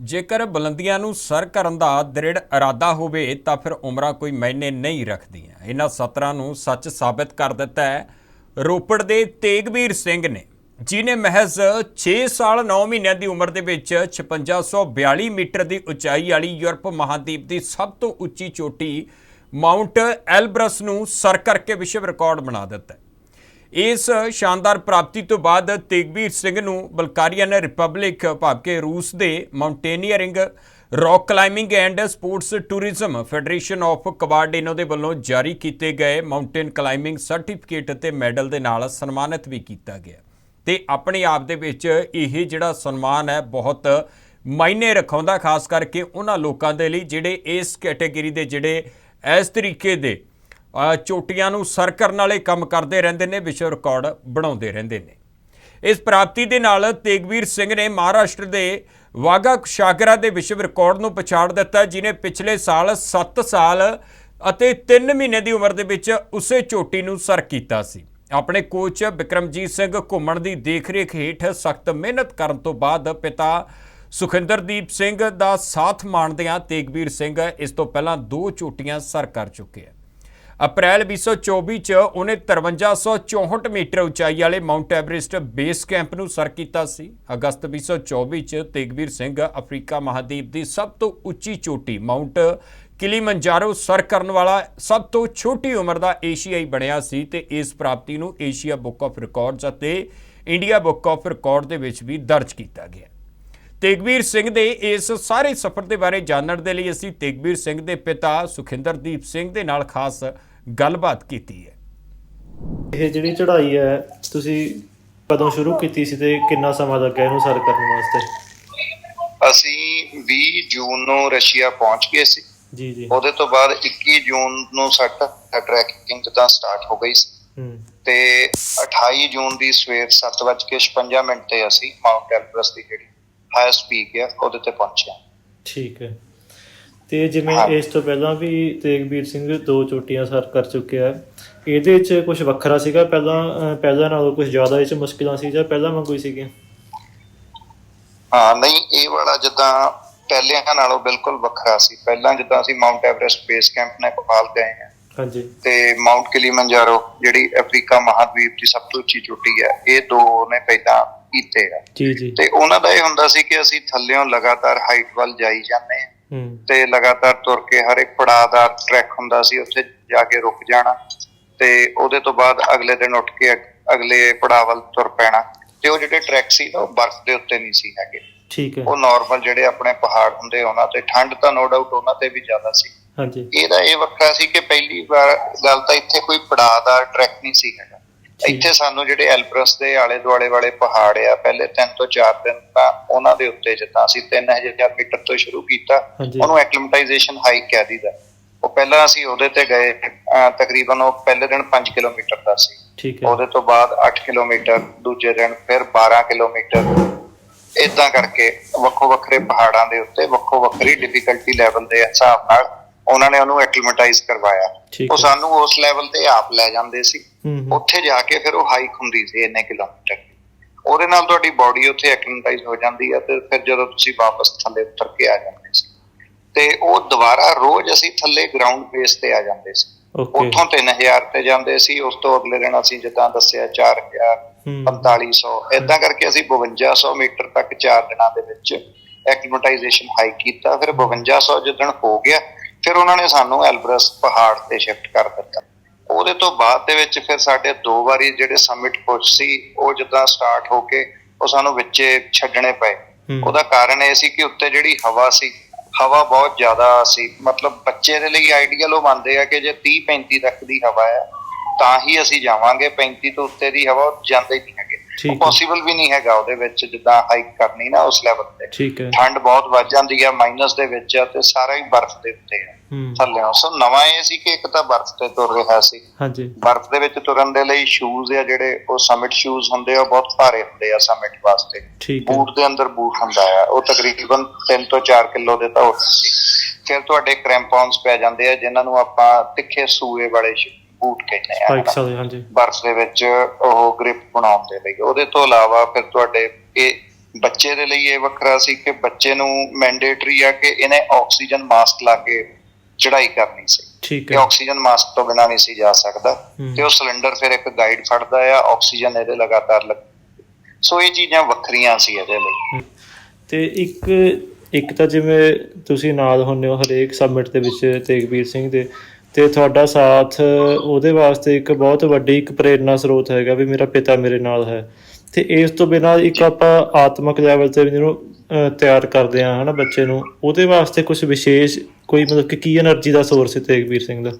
ਜੇਕਰ ਬੁਲੰਦੀਆਂ ਨੂੰ ਸਰ ਕਰਨ ਦਾ ਦ੍ਰਿੜ ਇਰਾਦਾ ਹੋਵੇ, ਤਾਂ ਫਿਰ ਉਮਰਾਂ ਕੋਈ ਮਾਇਨੇ ਨਹੀਂ ਰੱਖਦੀਆਂ। ਇਹਨਾਂ ਸਤਰਾਂ ਨੂੰ ਸੱਚ ਸਾਬਤ ਕਰ ਦਿੱਤਾ ਹੈ। ਰੋਪੜ ਦੇ ਤੇਗਵੀਰ ਸਿੰਘ ਨੇ, ਜਿਨੇ ਮਹਿਜ਼ 6 ਸਾਲ 9 ਮਹੀਨਿਆਂ ਦੀ ਉਮਰ ਦੇ ਵਿੱਚ 5642 ਮੀਟਰ ਦੀ ਉਚਾਈ ਵਾਲੀ ਯੂਰਪ ਮਹਾਦੀਪ ਦੀ ਸਭ ਤੋਂ ਉੱਚੀ ਚੋਟੀ ਮਾਉਂਟ ਐਲਬਰਸ ਨੂੰ ਸਰ ਕਰਕੇ ਵਿਸ਼ਵ ਰਿਕਾਰਡ ਬਣਾ ਦਿੱਤਾ ਇਸ ਸ਼ਾਨਦਾਰ ਪ੍ਰਾਪਤੀ ਤੋਂ ਬਾਅਦ ਤੇਗਵੀਰ ਸਿੰਘ ਨੂੰ ਬਲਕਾਰੀਅਨ ਰਿਪਬਲਿਕ ਭਾਵ ਕਿ ਰੂਸ ਦੇ mountaineering, rock climbing and sports tourism federation of ਕਵਾਰਡੇਨੋ ਦੇ ਵੱਲੋਂ ਜਾਰੀ ਕੀਤੇ ਗਏ ਮਾਊਂਟੇਨ ਕਲਾਈਮਿੰਗ ਸਰਟੀਫਿਕੇਟ ਅਤੇ ਮੈਡਲ ਦੇ ਨਾਲ ਸਨਮਾਨਿਤ ਵੀ ਕੀਤਾ ਗਿਆ। ਤੇ ਆਪਣੇ ਆਪ ਦੇ ਵਿੱਚ ਇਹ ਜਿਹੜਾ ਸਨਮਾਨ ਹੈ ਬਹੁਤ ਮਾਇਨੇ ਰਖਾਉਂਦਾ, ਖਾਸ ਕਰਕੇ ਉਹਨਾਂ ਲੋਕਾਂ ਦੇ ਲਈ ਜਿਹੜੇ ਇਸ ਕੈਟਾਗਰੀ ਦੇ ਜਿਹੜੇ ਇਸ ਤਰੀਕੇ ਦੇ ਚੋਟੀਆਂ ਨੂੰ ਸਰ ਕਰਨ ਵਾਲੇ ਕੰਮ ਕਰਦੇ ਰਹਿੰਦੇ ਨੇ, ਵਿਸ਼ਵ ਰਿਕਾਰਡ ਬਣਾਉਂਦੇ ਰਹਿੰਦੇ ਨੇ। ਇਸ ਪ੍ਰਾਪਤੀ ਦੇ ਨਾਲ ਤੇਗਵੀਰ ਸਿੰਘ ਨੇ ਮਹਾਰਾਸ਼ਟਰ ਦੇ ਵਾਗਾ ਸ਼ਾਗਰਾ ਦੇ ਵਿਸ਼ਵ ਰਿਕਾਰਡ ਨੂੰ ਪਛਾੜ ਦਿੱਤਾ, ਜਿਨੇ ਪਿਛਲੇ ਸਾਲ 7 ਸਾਲ ਅਤੇ 3 ਮਹੀਨੇ ਦੀ ਉਮਰ ਦੇ ਵਿੱਚ ਉਸੇ ਚੋਟੀ ਨੂੰ ਸਰ ਕੀਤਾ ਸੀ। ਆਪਣੇ ਕੋਚ ਵਿਕਰਮਜੀਤ ਸਿੰਘ ਘੁੰਮਣ ਦੀ ਦੇਖਰੇਖ ਹੇਠ ਸਖਤ ਮਿਹਨਤ ਕਰਨ ਤੋਂ ਬਾਅਦ ਪਿਤਾ ਸੁਖਿੰਦਰਦੀਪ ਸਿੰਘ ਦਾ ਸਾਥ ਮਾਣਦਿਆਂ ਤੇਗਵੀਰ ਸਿੰਘ ਇਸ ਤੋਂ ਪਹਿਲਾਂ ਦੋ ਚੋਟੀਆਂ ਸਰ ਕਰ ਚੁੱਕੇ ਆ ਅਪ੍ਰੈਲ 2024 ਚ ਉਹਨੇ 5364 ਮੀਟਰ ਉਚਾਈ ਵਾਲੇ ਮਾਊਂਟ ਐਵਰੈਸਟ ਬੇਸ ਕੈਂਪ ਨੂੰ ਸਰ ਕੀਤਾ ਸੀ। ਅਗਸਤ 2024 ਚ ਤੇਗਵੀਰ ਸਿੰਘ ਅਫਰੀਕਾ ਮਹਾਦੀਪ ਦੀ ਸਭ ਤੋਂ ਉੱਚੀ ਚੋਟੀ ਮਾਉਂਟ ਕਿਲੀਮੰਜਾਰੋ ਸਰ ਕਰਨ ਵਾਲਾ ਸਭ ਤੋਂ ਛੋਟੀ ਉਮਰ ਦਾ ਏਸ਼ੀਆਈ ਬਣਿਆ ਸੀ ਤੇ ਇਸ ਪ੍ਰਾਪਤੀ ਨੂੰ ਏਸ਼ੀਆ ਬੁੱਕ ਆਫ ਰਿਕਾਰਡਸ ਅਤੇ ਇੰਡੀਆ ਬੁੱਕ ਆਫ ਰਿਕਾਰਡ ਦੇ ਵਿੱਚ ਵੀ ਦਰਜ ਕੀਤਾ ਗਿਆ। ਤੇਗਵੀਰ ਸਿੰਘ ਦੇ ਇਸ ਸਾਰੇ ਸਫ਼ਰ ਦੇ ਬਾਰੇ ਜਾਣਨ ਦੇ ਲਈ ਅਸੀਂ ਤੇਗਵੀਰ ਸਿੰਘ ਦੇ ਪਿਤਾ ਸੁਖਿੰਦਰਦੀਪ ਸਿੰਘ ਦੇ ਨਾਲ ਖਾਸ ਗੱਲਬਾਤ ਕੀਤੀ ਹੈ। ਇਹ ਜਿਹੜੀ ਚੜ੍ਹਾਈ ਹੈ ਤੁਸੀਂ ਕਦੋਂ ਸ਼ੁਰੂ ਕੀਤੀ ਸੀ ਤੇ ਕਿੰਨਾ ਸਮਾਂ ਲੱਗਿਆ ਇਹਨੂੰ ਸਰ ਕਰਨ ਵਾਸਤੇ? ਅਸੀਂ 20 ਜੂਨ ਨੂੰ ਰਸ਼ੀਆ ਪਹੁੰਚ ਗਏ ਸੀ। ਜੀ ਜੀ। ਉਹਦੇ ਤੋਂ ਬਾਅਦ 21 ਜੂਨ ਨੂੰ ਸਾਡਾ ਟਰੈਕਿੰਗ ਤਾਂ ਸਟਾਰਟ ਹੋ ਗਈ ਸੀ। ਹੂੰ। ਤੇ 28 ਜੂਨ ਦੀ ਸਵੇਰ 7:56 ਮਿੰਟ ਤੇ ਅਸੀਂ ਮਾਊਂਟ ਐਵਰੈਸਟ ਦੀ ਜਿਹੜੀ ਹਾਈਐਸਟ ਪੀਕ ਹੈ ਉਹਦੇ ਤੇ ਪਹੁੰਚੇ ਠੀਕ ਹੈ। ਤੇ ਜਿਵੇਂ। ਇਸ ਤੋਂ ਪਹਿਲਾਂ ਵੀ ਤੇਗਵੀਰ ਸਿੰਘ ਦੋ ਚੋਟੀਆਂ ਸਰ ਕਰ ਚੁੱਕਿਆ ਹੈ ਇਹਦੇ 'ਚ ਕੁਝ ਵੱਖਰਾ ਸੀਗਾ? ਪਹਿਲਾਂ ਪਹਿਲਾਂ ਨਾਲੋਂ ਕੁਝ ਜ਼ਿਆਦਾ ਇਹ 'ਚ ਮੁਸ਼ਕਿਲਾਂ ਸੀ ਜਾਂ ਪਹਿਲਾਂ ਵਾਂਗੂ ਹੀ ਸੀਗੀਆਂ? ਹਾਂ ਨਹੀਂ ਇਹ ਵਾਲਾ ਜਿੱਦਾਂ ਪਹਿਲਿਆਂ ਨਾਲੋਂ ਬਿਲਕੁਲ ਵੱਖਰਾ ਸੀ। ਪਹਿਲਾਂ ਜਿੱਦਾਂ ਅਸੀਂ mount Everest base camp Nepal ਗਏ ਹਾਂ ਹਾਂਜੀ। ਤੇ ਮਾਊਂਟ ਕਿਲੀਮੰਜਾਰੋ ਜਿਹੜੀ ਅਫਰੀਕਾ ਮਹਾਦਵੀਪ ਦੀ ਸਭ ਤੋਂ ਉੱਚੀ ਚੋਟੀ ਹੈ ਇਹ ਦੋ ਨੇ ਪਹਿਲਾਂ ਕੀਤੇ ਆ। ਜੀ ਜੀ। ਤੇ ਉਹਨਾਂ ਦਾ ਇਹ ਹੁੰਦਾ ਸੀ ਕਿ ਅਸੀਂ ਥੱਲਿਓਂ ਲਗਾਤਾਰ ਹਾਈਟ ਵੱਲ ਜਾਈ ਜਾਂਦੇ ਹੂੰ ਤੇ ਲਗਾਤਾਰ ਤੁਰ ਕੇ ਹਰ ਇੱਕ ਪੜਾਅ ਦਾ ਟਰੈਕ ਹੁੰਦਾ ਸੀ ਉੱਥੇ ਜਾ ਕੇ ਰੁਕ ਜਾਣਾ। ਤੇ ਉਹਦੇ ਤੋਂ ਬਾਅਦ ਅਗਲੇ ਦਿਨ ਉੱਠ ਕੇ ਅਗ- ਅਗਲੇ ਪੜਾਅ ਵੱਲ ਤੁਰ ਪੈਣਾ। ਤੇ ਉਹ ਜਿਹੜੇ ਟਰੈਕ ਸੀ ਨਾ ਉਹ ਬਰਫ਼ ਦੇ ਉੱਤੇ ਨਹੀਂ ਸੀ ਹੈਗੇ। ਠੀਕ ਹੈ। ਉਹ ਨਾਰਮਲ ਜਿਹੜੇ ਆਪਣੇ ਪਹਾੜ ਹੁੰਦੇ ਉਹਨਾਂ ਤੇ ਠੰਡ ਤਾਂ ਨੋ ਡਾਊਟ ਉਹਨਾਂ ਤੇ ਵੀ ਜ਼ਿਆਦਾ ਸੀ। ਹਾਂਜੀ। ਇਹਦਾ ਇਹ ਵੱਖਰਾ ਸੀ ਕਿ ਪਹਿਲੀ ਵਾਰ ਗੱਲ ਤਾਂ ਇੱਥੇ ਕੋਈ ਪੜਾਅ ਦਾ ਟਰੈਕ ਨਹੀਂ ਸੀ ਹੈਗਾ। ਇੱਥੇ ਸਾਨੂੰ ਜਿਹੜੇ ਐਲਬਰਸ ਦੇ ਆਲੇ ਦੁਆਲੇ ਵਾਲੇ ਪਹਾੜ ਆ ਪਹਿਲੇ 3 ਤੋਂ 4 ਦਿਨ ਤਾਂ ਉਹਨਾਂ ਦੇ ਉੱਤੇ ਜਿੱਦਾਂ ਅਸੀਂ 3000 ਮੀਟਰ ਤੋਂ ਸ਼ੁਰੂ ਕੀਤਾ। ਉਹਨੂੰ ਐਕਲਿਮਟਾਈਜੇਸ਼ਨ ਹਾਈਕ ਕਹਿ ਦੀਦਾ ਉਹ ਪਹਿਲਾਂ ਅਸੀਂ ਉਹਦੇ ਤੇ ਗਏ ਤਕਰੀਬਨ ਉਹ ਪਹਿਲੇ ਦਿਨ 5 ਕਿਲੋਮੀਟਰ ਦਾ ਸੀ। ਠੀਕ ਹੈ। ਉਹਦੇ ਤੋਂ ਬਾਅਦ 8 ਕਿਲੋਮੀਟਰ ਦੂਜੇ ਦਿਨ ਫਿਰ 12 ਕਿਲੋਮੀਟਰ। ਇਦਾਂ ਕਰਕੇ ਵੱਖੋ ਵੱਖਰੇ ਪਹਾੜਾਂ ਦੇ ਉੱਤੇ ਵੱਖੋ ਵੱਖਰੀ ਡਿਫਿਕਲਟੀ ਲੈਵਲ ਦੇ ਹਿਸਾਬ ਨਾਲ ਉਹਨਾਂ ਨੇ ਉਹਨੂੰ ਐਕਲਿਮਟਾਈਜ਼ ਕਰਵਾਇਆ। ਉਹ। ਸਾਨੂੰ ਉਸ ਲੈਵਲ ਤੇ ਆਪ ਲੈ ਜਾਂਦੇ ਸੀ। ਉੱਥੇ ਜਾ ਕੇ ਫਿਰ ਉਹ ਹਾਈਕ ਹੁੰਦੀ ਸੀ ਇੰਨੇ ਕਿਲੋਮੀਟਰ ਉਹਦੇ ਨਾਲ ਤੁਹਾਡੀ ਬਾਡੀ ਉੱਥੇ ਐਕਲਿਮਟਾਈਜ਼ ਹੋ ਜਾਂਦੀ ਹੈ ਤੇ ਫਿਰ ਜਦੋਂ ਤੁਸੀਂ ਵਾਪਸ ਥੱਲੇ ਉਤਰ ਕੇ ਆ ਜਾਂਦੇ ਸੀ। ਤੇ ਉਹ ਦੁਬਾਰਾ ਰੋਜ਼ ਅਸੀਂ ਥੱਲੇ ਗਰਾਊਂਡ ਬੇਸ ਤੇ ਆ ਜਾਂਦੇ ਸੀ। ਉੱਥੋਂ 3000 ਤੇ ਜਾਂਦੇ ਸੀ ਉਸ ਤੋਂ ਅਗਲੇ ਦਿਨ ਅਸੀਂ ਜਿੱਦਾਂ ਦੱਸਿਆ 4000 ਹੂੰ 4500 ਇਦਾਂ ਕਰਕੇ ਅਸੀਂ 5200 ਮੀਟਰ ਤੱਕ 4 ਦਿਨਾਂ ਦੇ ਵਿੱਚ ਐਕਲਿਮਟਾਈਜੇਸ਼ਨ ਹਾਈ ਕੀਤਾ। ਫਿਰ 5200 ਜਿੱਦਣ ਹੋ ਗਿਆ ਫਿਰ ਉਹਨਾਂ ਨੇ ਸਾਨੂੰ ਐਲਬਰਸ ਪਹਾੜ ਤੇ ਸ਼ਿਫਟ ਕਰ ਦਿੱਤਾ। ਉਹਦੇ ਤੋਂ ਬਾਅਦ ਦੇ ਵਿੱਚ ਫਿਰ ਸਾਡੇ ਦੋ ਵਾਰੀ ਜਿਹੜੇ ਸਮਿਟ ਪੁਸ਼ ਸੀ ਉਹ ਜਿੱਦਾਂ ਸਟਾਰਟ ਹੋ ਕੇ ਉਹ ਸਾਨੂੰ ਵਿੱਚੇ ਛੱਡਣੇ ਪਏ। ਉਹਦਾ ਕਾਰਨ ਇਹ ਸੀ ਕਿ ਉੱਤੇ ਜਿਹੜੀ ਹਵਾ ਸੀ ਹਵਾ ਬਹੁਤ ਜ਼ਿਆਦਾ ਸੀ। ਮਤਲਬ ਬੱਚੇ ਦੇ ਲਈ ਆਈਡੀਅਲ ਉਹ ਮੰਨਦੇ ਆ ਕਿ ਜੇ 30 35 ਤੱਕ ਦੀ ਹਵਾ ਹੈ ਤਾਂ ਹੀ ਅਸੀਂ ਜਾਵਾਂਗੇ। 35 ਤੋਂ ਉੱਤੇ ਦੀ ਹਵਾ ਜਾਂਦੇ ਹੀ ਨਹੀਂ ਹੈਗੇ ਠੀਕ ਹੈ। ਪੋਸੀਬਲ ਵੀ ਨਹੀਂ ਹੈਗਾ ਉਹਦੇ ਵਿੱਚ ਜਿੱਦਾਂ ਹਾਈਕ ਕਰਨੀ ਨਾ ਉਸ ਲੈਵਲ ਤੇ। ਠੀਕ ਹੈ। ਠੰਡ ਬਹੁਤ ਵੱਧ ਜਾਂਦੀ ਆ ਮਾਈਨਸ ਦੇ ਵਿੱਚ ਆ ਤੇ ਸਾਰਾ ਹੀ ਬਰਫ਼ ਦੇ ਉੱਤੇ ਹੂੰ। ਥੱਲੇ ਸੋ ਨਵਾਂ ਇਹ ਸੀ ਕਿ ਇੱਕ ਤਾਂ ਬਰਫ਼ ਤੇ ਤੁਰ ਰਿਹਾ ਸੀ। ਹਾਂਜੀ। ਬਰਫ਼ ਦੇ ਵਿੱਚ ਤੁਰਨ ਦੇ ਲਈ ਸ਼ੂਜ਼ ਆ ਜਿਹੜੇ ਉਹ ਸਮਿਟ ਸ਼ੂਜ਼ ਹੁੰਦੇ ਆ ਉਹ ਬਹੁਤ ਭਾਰੇ ਹੁੰਦੇ ਆ ਸਮਿਟ ਵਾਸਤੇ। ਹੈ। ਬੂਟ ਦੇ ਅੰਦਰ ਬੂਟ ਹੁੰਦਾ ਆ। ਉਹ ਤਕਰੀਬਨ 3 ਤੋਂ 4 ਕਿਲੋ ਦੇ ਤਾਂ ਹੁੰਦੇ ਸੀ। ਫਿਰ ਤੁਹਾਡੇ ਕ੍ਰੈਂਪੌਨਸ ਪੈ ਜਾਂਦੇ ਆ ਜਿਨ੍ਹਾਂ ਨੂੰ ਆਪਾਂ ਤਿੱਖੇ ਸੂਏ ਵਾਲੇ ਬੂਟ ਕਹਿੰਦੇ ਆ ਸਪਾਈਕਸ ਵਾਲੇ ਹਾਂਜੀ। ਬਰਫ਼ ਦੇ ਵਿੱਚ ਉਹ ਗ੍ਰਿਪ ਬਣਾਉਣ ਦੇ ਲਈ। ਉਹਦੇ ਤੋਂ ਇਲਾਵਾ ਫਿਰ ਤੁਹਾਡੇ ਇਹ ਬੱਚੇ ਦੇ ਲਈ ਇਹ ਵੱਖਰਾ ਸੀ ਕਿ ਬੱਚੇ ਨੂੰ ਮੈਂਡੇਟਰੀ ਆ ਕਿ ਇਹਨੇ ਆਕਸੀਜਨ ਮਾਸਕ ਲਾ ਕੇ ਚੜ੍ਹਾਈ ਕਰਨੀ ਸੀ। ਠੀਕ ਕਿ ਹੈ। ਆਕਸੀਜਨ ਮਾਸਕ ਤੋਂ ਬਿਨਾਂ ਨਹੀਂ ਸੀ ਜਾ ਸਕਦਾ। ਤੇ ਉਹ ਸਿਲੰਡਰ ਫਿਰ ਇੱਕ ਗਾਈਡ ਫੜਦਾ ਆ ਆਕਸੀਜਨ ਇਹਦੇ ਲਗਾਤਾਰ ਲੱਗ ਸੋ ਇਹ ਚੀਜ਼ਾਂ ਵੱਖਰੀਆਂ ਸੀ ਇਹਦੇ ਲਈ। ਤੇ ਇੱਕ ਇੱਕ ਤਾਂ ਜਿਵੇਂ ਤੁਸੀਂ ਨਾਲ ਹੁੰਦੇ ਹੋ ਹਰੇਕ ਸਬਮਿਟ ਦੇ ਵਿੱਚ ਤੇਗਵੀਰ ਸਿੰਘ ਦੇ ਤੇ ਤੁਹਾਡਾ ਸਾਥ ਉਹਦੇ ਵਾਸਤੇ ਇੱਕ ਬਹੁਤ ਵੱਡੀ ਇੱਕ ਪ੍ਰੇਰਣਾ ਸਰੋਤ ਹੈਗਾ ਵੀ ਮੇਰਾ ਪਿਤਾ ਮੇਰੇ ਨਾਲ ਹੈ। ਤੇ ਇਸ ਤੋਂ ਬਿਨਾ ਇੱਕ ਆਪਾਂ ਆਤਮਿਕ ਲੈਵਲ ਤੇ ਜਿਹਨੂੰ ਤਿਆਰ ਕਰਦੇ ਆ ਹਨਾ ਬੱਚੇ ਨੂੰ ਉਹਦੇ ਵਾਸਤੇ ਕੁਝ ਵਿਸ਼ੇਸ਼ ਕੋਈ ਮਤਲਬ ਕਿ ਕੀ એનર્ਜੀ ਦਾ ਸੋਰਸ ਹੈ ਤੇਗਵੀਰ ਸਿੰਘ ਦਾ?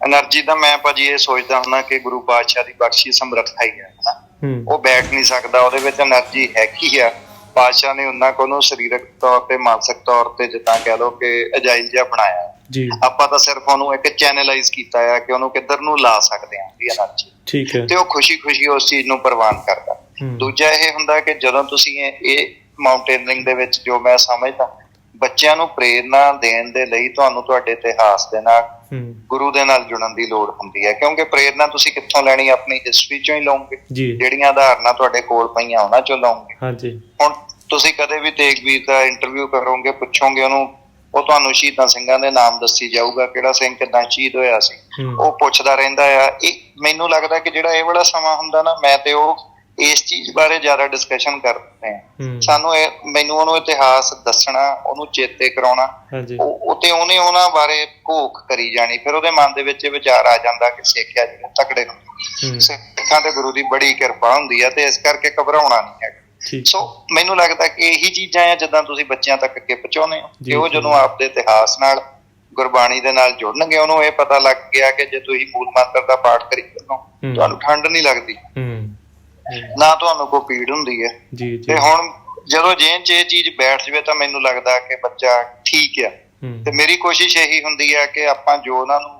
એનર્ਜੀ ਦਾ ਮੈਂ ਭਾਜੀ ਇਹ ਸੋਚਦਾ ਹਾਂ ਕਿ ਗੁਰੂ ਪਾਤਸ਼ਾਹ ਦੀ ਬਖਸ਼ੀ ਸਮਰੱਥਾ ਹੀ ਹੈ ਹਨਾ। ਉਹ ਬੈਠ ਨਹੀਂ ਸਕਦਾ ਉਹਦੇ ਵਿੱਚ એનર્ਜੀ ਹੈ ਕੀ ਆ। ਪਾਸ਼ਾ ਨੇ ਉਹਨਾਂ ਕੋਲੋਂ ਸਰੀਰਕ ਤੌਰ ਤੇ ਮਾਨਸਿਕ ਤੌਰ ਤੇ ਜਿੱਦਾਂ ਕਹਿ ਲਓ ਕਿ ਅਜਾਈਲ ਜਿਹਾ ਬਣਾਇਆ। ਜੀ। ਆਪਾਂ ਤਾਂ ਸਿਰਫ ਉਹਨੂੰ ਇੱਕ ਚੈਨਲਾਈਜ਼ ਕੀਤਾ ਆ ਕਿ ਉਹਨੂੰ ਕਿੱਧਰ ਨੂੰ ਲਾ ਸਕਦੇ ਹਾਂ ਵੀ એનર્ਜੀ ਠੀਕ ਹੈ। ਤੇ ਉਹ ਖੁਸ਼ੀ-ਖੁਸ਼ੀ ਉਸ ਚੀਜ਼ ਨੂੰ ਪ੍ਰਵਾਨ ਕਰਦਾ। ਦੂਜਾ ਇਹ ਹੁੰਦਾ ਕਿ ਜਦੋਂ ਤੁਸੀਂ ਇਹ ਮਾਊਂਟੇਨਿੰਗ ਦੇ ਵਿੱਚ ਜੋ ਮੈਂ ਸਮਝਦਾ ਬੱਚਿਆਂ ਨੂੰ ਪ੍ਰੇਰਨਾ ਦੇਣ ਦੇ ਲਈ ਤੁਹਾਨੂੰ ਤੁਹਾਡੇ ਇਤਿਹਾਸ ਦੇ ਨਾਲ ਗੁਰੂ ਦੇ ਨਾਲ ਜੁੜਨ ਦੀ ਲੋੜ ਹੁੰਦੀ ਹੈ ਕਿਉਂਕਿ ਪ੍ਰੇਰਨਾ ਤੁਸੀਂ ਕਿੱਥੋਂ ਲੈਣੀ ਆਪਣੀ ਹਿਸਟਰੀ ਚੋਂ ਹੀ ਲਓਗੇ। ਜਿਹੜੀਆਂ ਉਦਾਹਰਨਾਂ ਤੁਹਾਡੇ ਕੋਲ ਪਈਆਂ ਉਹਨਾਂ ਚੋਂ ਲਓਗੇ। ਹਾਂਜੀ। ਹੁਣ ਤੁਸੀਂ ਕਦੇ ਵੀ ਤੇਗਵੀਰ ਦਾ ਇੰਟਰਵਿਊ ਕਰੋਗੇ ਪੁੱਛੋਗੇ ਉਹਨੂੰ ਉਹ ਤੁਹਾਨੂੰ ਸ਼ਹੀਦਾਂ ਸਿੰਘਾਂ ਦੇ ਨਾਮ ਦੱਸੀ ਜਾਊਗਾ ਕਿਹੜਾ ਸਿੰਘ ਕਿਦਾਂ ਸ਼ਹੀਦ ਹੋਇਆ ਸੀ। ਉਹ ਪੁੱਛਦਾ ਰਹਿੰਦਾ ਆ। ਇਹ ਮੈਨੂੰ ਲੱਗਦਾ ਕਿ ਜਿਹੜਾ ਇਹ ਵਾਲਾ ਸਮਾਂ ਹੁੰਦਾ ਨਾ ਮੈਂ ਤੇ ਉਹ ਇਸ ਚੀਜ਼ ਬਾਰੇ ਜ਼ਿਆਦਾ ਡਿਸਕਸ਼ਨ ਕਰਦੇ ਆ ਹੂੰ। ਸਾਨੂੰ ਇਹ ਮੈਨੂੰ ਉਹਨੂੰ ਇਤਿਹਾਸ ਦੱਸਣਾ ਉਹਨੂੰ ਚੇਤੇ ਕਰਾਉਣਾ ਹਾਂਜੀ। ਉਹ ਤੇ ਉਹਨੇ ਉਹਨਾਂ ਬਾਰੇ ਘੋਖ ਕਰੀ ਜਾਣੀ ਫਿਰ ਉਹਦੇ ਮਨ ਦੇ ਵਿੱਚ ਇਹ ਵਿਚਾਰ ਆ ਜਾਂਦਾ ਕਿ ਸਿੱਖਿਆ ਜਿਹੜੇ ਤਕੜੇ ਹੁੰਦੇ ਹੂੰ। ਸਿੱਖਾਂ ਤੇ ਗੁਰੂ ਦੀ ਬੜੀ ਕਿਰਪਾ ਹੁੰਦੀ ਆ ਤੇ ਇਸ ਕਰਕੇ ਘਬਰਾਉਣਾ ਨਹੀਂ ਠੀਕ। ਸੋ ਮੈਨੂੰ ਲੱਗਦਾ ਕਿ ਇਹੀ ਚੀਜ਼ਾਂ ਆ ਜਿੱਦਾਂ ਤੁਸੀਂ ਬੱਚਿਆਂ ਤੱਕ ਅੱਗੇ ਪਹੁੰਚਾਉਂਦੇ ਹੋ। ਕਿ ਉਹ। ਜਦੋਂ ਆਪਦੇ ਇਤਿਹਾਸ ਨਾਲ ਗੁਰਬਾਣੀ ਦੇ ਨਾਲ ਜੁੜਨਗੇ ਉਹਨੂੰ ਇਹ ਪਤਾ ਲੱਗ ਗਿਆ ਕਿ ਜੇ ਤੁਸੀਂ ਮੂਲ ਮੰਤਰ ਦਾ ਪਾਠ ਕਰੀ ਹੋ ਹੂੰ। ਤੁਹਾਨੂੰ ਠੰਡ ਨਹੀਂ ਲੱਗਦੀ। ਹੂੰ ਹੂੰ। ਨਾ ਤੁਹਾਨੂੰ ਕੋਈ ਪੀੜ ਹੁੰਦੀ ਹੈ। ਜੀ ਜੀ। ਤੇ ਹੁਣ ਜਦੋਂ ਜੇਨ 'ਚ ਇਹ ਚੀਜ਼ ਬੈਠ ਜਵੇ ਤਾਂ ਮੈਨੂੰ ਲੱਗਦਾ ਕਿ ਬੱਚਾ ਠੀਕ ਆ। ਹੂੰ। ਤੇ ਮੇਰੀ ਕੋਸ਼ਿਸ਼ ਇਹੀ ਹੁੰਦੀ ਹੈ ਕਿ ਆਪਾਂ ਜੋ ਉਹਨਾਂ ਨੂੰ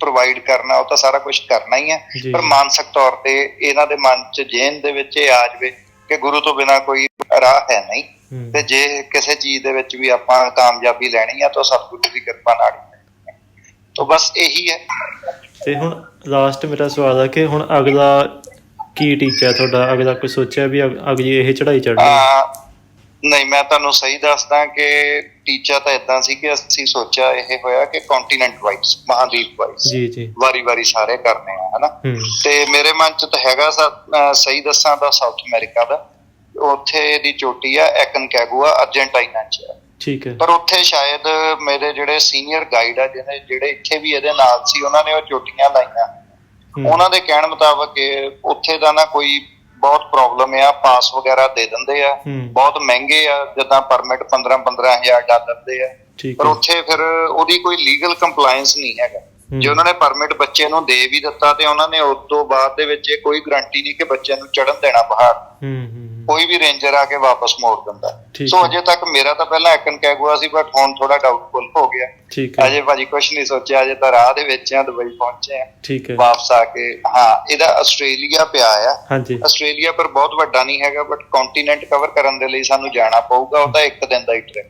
ਪ੍ਰੋਵਾਈਡ ਕਰਨਾ ਉਹ ਤਾਂ ਸਾਰਾ ਕੁਝ ਕਰਨਾ ਹੀ ਹੈ। ਪਰ ਮਾਨਸਿਕ ਤੌਰ ਤੇ ਇਹਨਾਂ ਦੇ ਮਨ 'ਚ ਜੇਨ ਦੇ ਵਿੱਚ ਇਹ ਆ ਜਵੇ ਕਿ ਗੁਰੂ ਤੋਂ ਬਿਨਾ ਕੋਈ ਰਾਹ ਹੈ ਨਹੀਂ। ਤੇ ਜੇ ਕਿਸੇ ਚੀਜ਼ ਦੇ ਵਿੱਚ ਵੀ ਆਪਾਂ ਕਾਮਯਾਬੀ ਲੈਣੀ ਆ ਤਾਂ ਸਤਿਗੁਰੂ ਦੀ ਕਿਰਪਾ ਨਾਲ। ਤਾਂ ਬਸ ਇਹੀ ਹੈ। ਤੇ ਹੁਣ ਲਾਸਟ ਮੇਰਾ ਸਵਾਲ ਹੈ ਕਿ ਹੁਣ ਅਗਲਾ ਕੀ ਟੀਚਾ ਤੁਹਾਡਾ? ਅਗਲਾ ਕੋਈ ਸੋਚਿਆ ਵੀ ਅਗ- ਅਗਲੀ ਇਹ ਚੜਾਈ? ਆ ਨਹੀਂ ਮੈਂ ਤੁਹਾਨੂੰ ਸਹੀ ਦੱਸਦਾ ਕਿ ਟੀਚਾ ਤਾਂ ਇਦਾਂ ਸੀ ਕਿ ਅਸੀਂ ਸੋਚਿਆ ਇਹ ਹੋਇਆ ਕਿ ਕੰਟੀਨੈਂਟ ਵਾਈਜ਼ ਮਹਾਦੀਪ ਵਾਈਜ਼ ਜੀ ਜੀ। ਵਾਰੀ-ਵਾਰੀ ਸਾਰੇ ਕਰਨੇ ਆ ਹਨਾ? ਤੇ ਮੇਰੇ ਮਨ ਚ ਤਾਂ ਹੈਗਾ ਸਹੀ ਦੱਸਾਂ ਤਾਂ ਸਾਊਥ ਅਮਰੀਕਾ ਦਾ। ਉੱਥੇ ਦੀ ਚੋਟੀ ਆ ਐਕਨਕੈਗੁਆ ਅਰਜੈਂਟਾਈਨਾ ਚ ਆ। ਠੀਕ ਹੈ। ਪਰ ਉੱਥੇ ਸ਼ਾਇਦ ਮੇਰੇ ਜਿਹੜੇ ਸੀਨੀਅਰ ਗਾਈਡ ਆ ਜਿਹਨੇ ਜਿਹੜੇ ਇੱਥੇ ਵੀ ਇਹਦੇ ਨਾਲ ਸੀ ਉਹਨਾਂ ਨੇ ਉਹ ਚੋਟੀਆਂ ਲਾਈਆਂ। ਉਹਨਾਂ ਦੇ ਕਹਿਣ ਮੁਤਾਬਕ ਉੱਥੇ ਦਾ ਨਾ ਕੋਈ ਬਹੁਤ ਪ੍ਰੋਬਲਮ ਆ ਪਾਸ ਵਗੈਰਾ ਦੇ ਦਿੰਦੇ ਆ। ਬਹੁਤ ਮਹਿੰਗੇ ਆ ਜਿੱਦਾਂ ਪਰਮਿਟ 15 15000 ਡਾਲਰ ਦੇ ਆ। ਪਰ ਉੱਥੇ ਫਿਰ ਉਹਦੀ ਕੋਈ ਲੀਗਲ ਕੰਪਲਾਈਂਸ ਨਹੀਂ ਹੈਗਾ। ਜੇ ਉਹਨਾਂ ਨੇ ਪਰਮਿਟ ਬੱਚੇ ਨੂੰ ਦੇ ਵੀ ਦਿੱਤਾ ਤੇ ਉਹਨਾਂ ਨੇ ਉਸ ਤੋਂ ਬਾਅਦ ਦੇ ਵਿੱਚ ਇਹ ਕੋਈ ਗਾਰੰਟੀ ਨਹੀਂ ਕਿ ਬੱਚੇ ਨੂੰ ਚੜਨ ਦੇਣਾ ਪਹਾੜ ਹੂੰ ਹੂੰ। ਕੋਈ ਵੀ ਰੇਂਜਰ ਆ ਕੇ ਵਾਪਸ ਮੋੜ ਦਿੰਦਾ। ਸੋ। ਅਜੇ ਤੱਕ ਮੇਰਾ ਤਾਂ ਪਹਿਲਾਂ ਐਕਨ ਕੈਗੁਆ ਸੀ ਬਟ ਹੁਣ ਥੋੜਾ ਡਾਊਟਫੁਲ ਹੋ ਗਿਆ। ਅਜੇ ਭਾਜੀ ਕੁਝ ਨਹੀਂ ਸੋਚਿਆ ਅਜੇ ਤਾਂ ਰਾਹ ਦੇ ਵਿੱਚ ਆ ਦੁਬਈ ਪਹੁੰਚੇ ਆ। ਵਾਪਸ ਆ ਕੇ ਹਾਂ ਇਹਦਾ ਆਸਟ੍ਰੇਲੀਆ ਪਿਆ ਆ। ਆਸਟ੍ਰੇਲੀਆ ਪਰ ਬਹੁਤ ਵੱਡਾ ਨਹੀਂ ਹੈਗਾ ਬਟ ਕੰਟੀਨੈਂਟ ਕਵਰ ਕਰਨ ਦੇ ਲਈ ਸਾਨੂੰ ਜਾਣਾ ਪਊਗਾ ਉਹ ਤਾਂ ਇੱਕ ਦਿਨ ਦਾ ਹੀ ਟ੍ਰਿਪ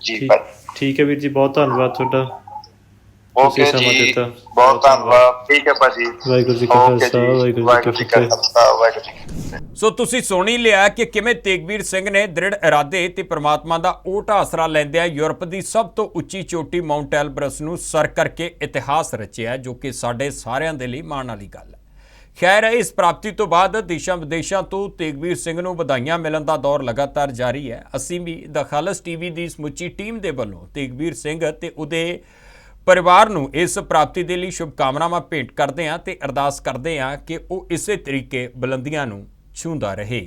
ਜੀ ਠੀਕ ਹੈ ਵੀਰ ਜੀ ਬਹੁਤ ਧੰਨਵਾਦ ਤੁਹਾਡਾ। ਓਕੇ ਜੀ। ਬਹੁਤ ਧੰਨਵਾਦ। ਠੀਕ ਹੈ ਭਾਜੀ। ਵਾਹਿਗੁਰੂ ਜੀ ਕਾ ਖਾਲਸਾ, ਜੀ, ਵਾਹਿਗੁਰੂ ਜੀ ਕੀ ਫਤਿਹ। ਸੋ ਤੁਸੀਂ ਸੁਣ ਹੀ ਲਿਆ ਕਿ ਕਿਵੇਂ ਤੇਗਵੀਰ ਸਿੰਘ ਨੇ ਦ੍ਰਿੜ ਇਰਾਦੇ ਤੇ ਪ੍ਰਮਾਤਮਾ ਦਾ ਓਟ ਆਸਰਾ ਲੈਂਦਿਆਂ ਯੂਰਪ ਦੀ ਸਭ ਤੋਂ ਉੱਚੀ ਚੋਟੀ ਮਾਉਂਟ ਐਲਬਰਸ ਨੂੰ ਸਰ ਕਰਕੇ ਇਤਿਹਾਸ ਰਚਿਆ ਜੋ ਕਿ ਸਾਡੇ ਸਾਰਿਆਂ ਦੇ ਲਈ ਮਾਣ ਵਾਲੀ ਗੱਲ ਹੈ। ਖੈਰ ਇਸ ਪ੍ਰਾਪਤੀ ਤੋਂ ਬਾਅਦ ਦੇਸ਼ਾਂ ਵਿਦੇਸ਼ਾਂ ਤੋਂ ਤੇਗਵੀਰ ਸਿੰਘ ਨੂੰ ਵਧਾਈਆਂ ਮਿਲਣ ਦਾ ਦੌਰ ਲਗਾਤਾਰ ਜਾਰੀ ਹੈ। ਅਸੀਂ ਵੀ ਦ ਖਾਲਸ ਟੀਵੀ ਦੀ ਸਮੁੱਚੀ ਟੀਮ ਦੇ ਵੱਲੋਂ ਤੇਗਵੀਰ ਸਿੰਘ ਤੇ ਉਹਦੇ ਪਰਿਵਾਰ ਨੂੰ ਇਸ ਪ੍ਰਾਪਤੀ ਦੇ ਲਈ ਸ਼ੁਭਕਾਮਨਾਵਾਂ ਭੇਂਟ ਕਰਦੇ ਹਾਂ ਤੇ ਅਰਦਾਸ ਕਰਦੇ ਹਾਂ ਕਿ ਉਹ ਇਸੇ ਤਰੀਕੇ ਬੁਲੰਦੀਆਂ ਨੂੰ ਛੂੰਹਦਾ ਰਹੇ।